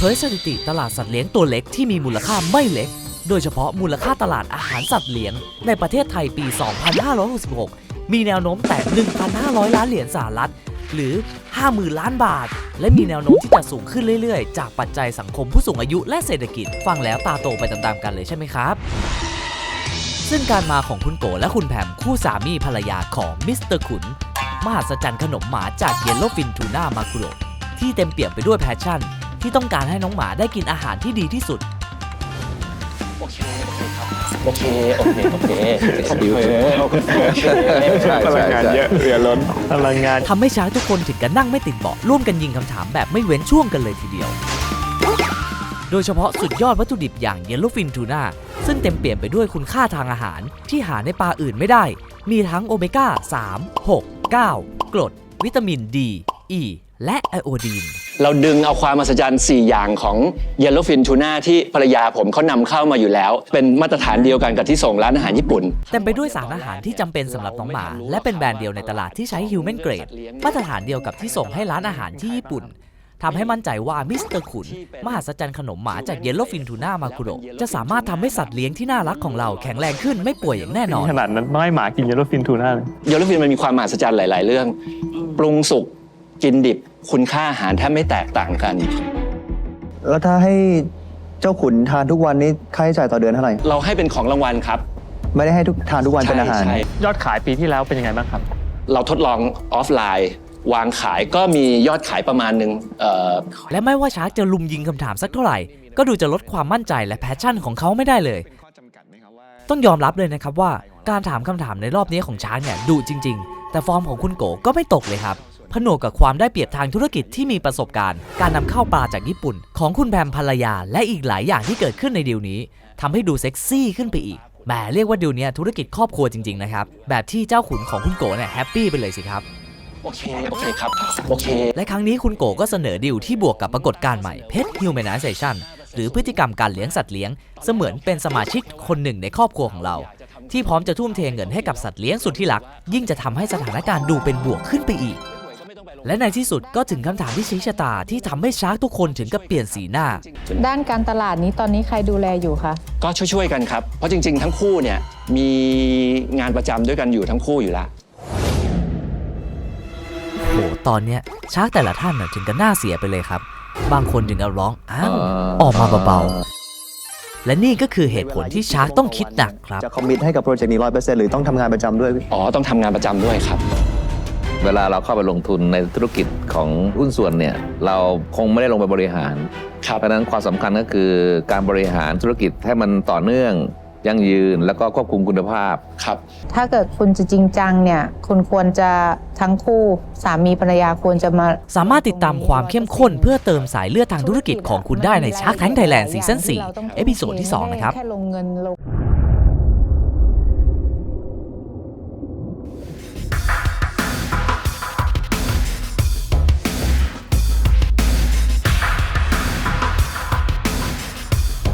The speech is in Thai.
เผยสถิติตลาดสัตว์เลี้ยงตัวเล็กที่มีมูลค่าไม่เล็ก โดยเฉพาะมูลค่าตลาดอาหารสัตว์เลี้ยง ในประเทศไทยปี 2566 มีแนวโน้มแต่ 1,500 ล้านเหรียญสหรัฐ หรือ 50,000 ล้านบาท และมีแนวโน้มที่จะสูงขึ้นเรื่อยๆ จากปัจจัยสังคมผู้สูงอายุและเศรษฐกิจ ฟังแล้วตาโตไปตามๆกันเลยใช่ไหมครับซึ่งการมาของคุณโกและคุณแผมคู่สามีภรรยาของมิสเตอร์ขุน มหัศจรรย์ขนมหมาจากเยลโลฟินทูน่ามาคุโรที่เต็มเปี่ยมไปด้วยแพชชั่น ที่ต้องการให้น้องหมาได้กินอาหารที่ดีที่สุด โอเค โอเคครับ โอเค โอเค โอเคดิวโอเคโอเคใช่พลัใช่งงานใช่เยอะเรือล้นพลังงานทำให้ช้างทุกคนถึงกับนั่งไม่ติดเบาะร่วมกันยิงคำถามแบบไม่เว้นช่วงกันเลยทีเดียว โดยเฉพาะสุดยอดวัตถุดิบอย่างเยลโลฟินทูน่าซึ่งเต็มเปี่ยมไปด้วยคุณค่าทางอาหาร ที่หาในปลาอื่นไม่ได้ มีทั้งโอเมก้า 3 6 9 กรด วิตามินดี E และไอโอดีน เราดึงเอาความมหัศจรรย์4 อย่างของ Yellowfin Tuna ที่ภรรยาผมเขานำเข้ามาอยู่แล้ว เป็นมาตรฐานเดียวกันกับที่ส่งร้านอาหารญี่ปุ่น เต็มไปด้วยสารอาหารที่จำเป็นสำหรับน้องหมา และเป็นแบรนด์เดียวในตลาดที่ใช้ Human Grade มาตรฐานเดียวกับที่ส่งให้ร้านอาหารที่ญี่ปุ่นทำให้มั่นใจว่ามิสเตอร์ขุน มหัศจรรย์ขนมหมาจากเยลโลฟินทูน่ามาคุโรจะสามารถทำให้สัตว์เลี้ยงที่น่ารักของเราแข็งแรงขึ้นไม่ป่วยอย่างแน่นอน ขนาดนั้นต้องให้หมากินเยลโลฟินทูน่าเลย Yellowfin มันมีความมหัศจรรย์หลาย ๆ เรื่อง ปรุงสุกกินดิบ คุณค่าอาหารแทบไม่แตกต่างกัน แล้วถ้าให้เจ้าขุนทานทุกวันนี้ค่าใช้จ่ายต่อเดือนเท่าไหร่ เราให้เป็นของรางวัลครับไม่ได้ให้ทุกทานทุกวันเป็นอาหารใช่ยอดขายปีที่แล้วเป็นยังไงบ้างครับ เราทดลองออฟไลน์ วางขายก็มียอดขายประมาณหนึ่งเอ่อ และไม่ว่าชาร์กจะลุมยิงคำถามสักเท่าไหร่ ก็ดูจะลดความมั่นใจและแพชชั่นของเขาไม่ได้เลย ต้องยอมรับเลยนะครับว่าการถามคำถามในรอบนี้ของช้างเนี่ยดุจริง ๆ แต่ฟอร์มของคุณโกก็ไม่ตกเลยครับ ผนวกกับความได้เปรียบทางธุรกิจที่มีประสบการณ์ การนำเข้าปลาจากญี่ปุ่น ของคุณแพมภรรยา และอีกหลายอย่างที่เกิดขึ้นในดีลนี้ทำให้ดูเซ็กซี่ขึ้นไปอีกแหมเรียกว่าดีลเนี้ยธุรกิจครอบครัวจริงๆนะครับแบบที่เจ้าขุนของคุณโกเนี่ยแฮปปี้ไปเลยสิครับโอเค โอเคครับ โอเค และครั้งนี้คุณโกก็เสนอดิวที่บวกกับปรากฏการณ์ใหม่ Pet Humanization หรือพฤติกรรมการเลี้ยงสัตว์เลี้ยง เสมือนเป็นสมาชิกคนหนึ่งในครอบครัวของเรา ที่พร้อมจะทุ่มเทเงินให้กับสัตว์เลี้ยงสุดที่รัก ยิ่งจะทำให้สถานการณ์ดูเป็นบวกขึ้นไปอีก และในที่สุดก็ถึงคำถามที่ชี้ชะตาที่ทำให้ชาร์กทุกคนถึงกับเปลี่ยนสีหน้า ด้านการตลาดนี้ตอนนี้ใครดูแลอยู่คะ ก็ช่วยๆกันครับ เพราะจริง ๆ ทั้งคู่เนี่ยมีงานประจำด้วยกันอยู่ทั้งคู่อยู่แล้วโหตอนเนี้ยชาร์กแต่ละท่านน่ะถึงกับหน้าเสียไปเลยครับ บางคนถึงกับร้องอ้าวออกมาเบาๆ และนี่ก็คือเหตุผลที่ชาร์กต้องคิดหนักครับ จะคอมมิตให้กับโปรเจกต์นี้ร้อยเปอร์เซ็นต์หรือต้องทำงานประจำด้วย อ๋อ ต้องทำงานประจำด้วยครับ เวลาเราเข้าไปลงทุนในธุรกิจของหุ้นส่วนเนี่ยเราคงไม่ได้ลงไปบริหารครับเพราะฉะนั้นความสำคัญก็คือการบริหารธุรกิจให้มันต่อเนื่องยั่งยืนแล้วก็ควบคุมคุณภาพครับ ถ้าเกิดคุณจะจริงจังเนี่ยคุณควรจะทั้งคู่สามีภรรยาควรจะมา สามารถติดตามความเข้มข้นเพื่อเติมสายเลือดทางธุรกิจของคุณได้ในชาร์กแทงไทยแลนด์ซีซั่น4เอพิโซดที่ 2 นะครับ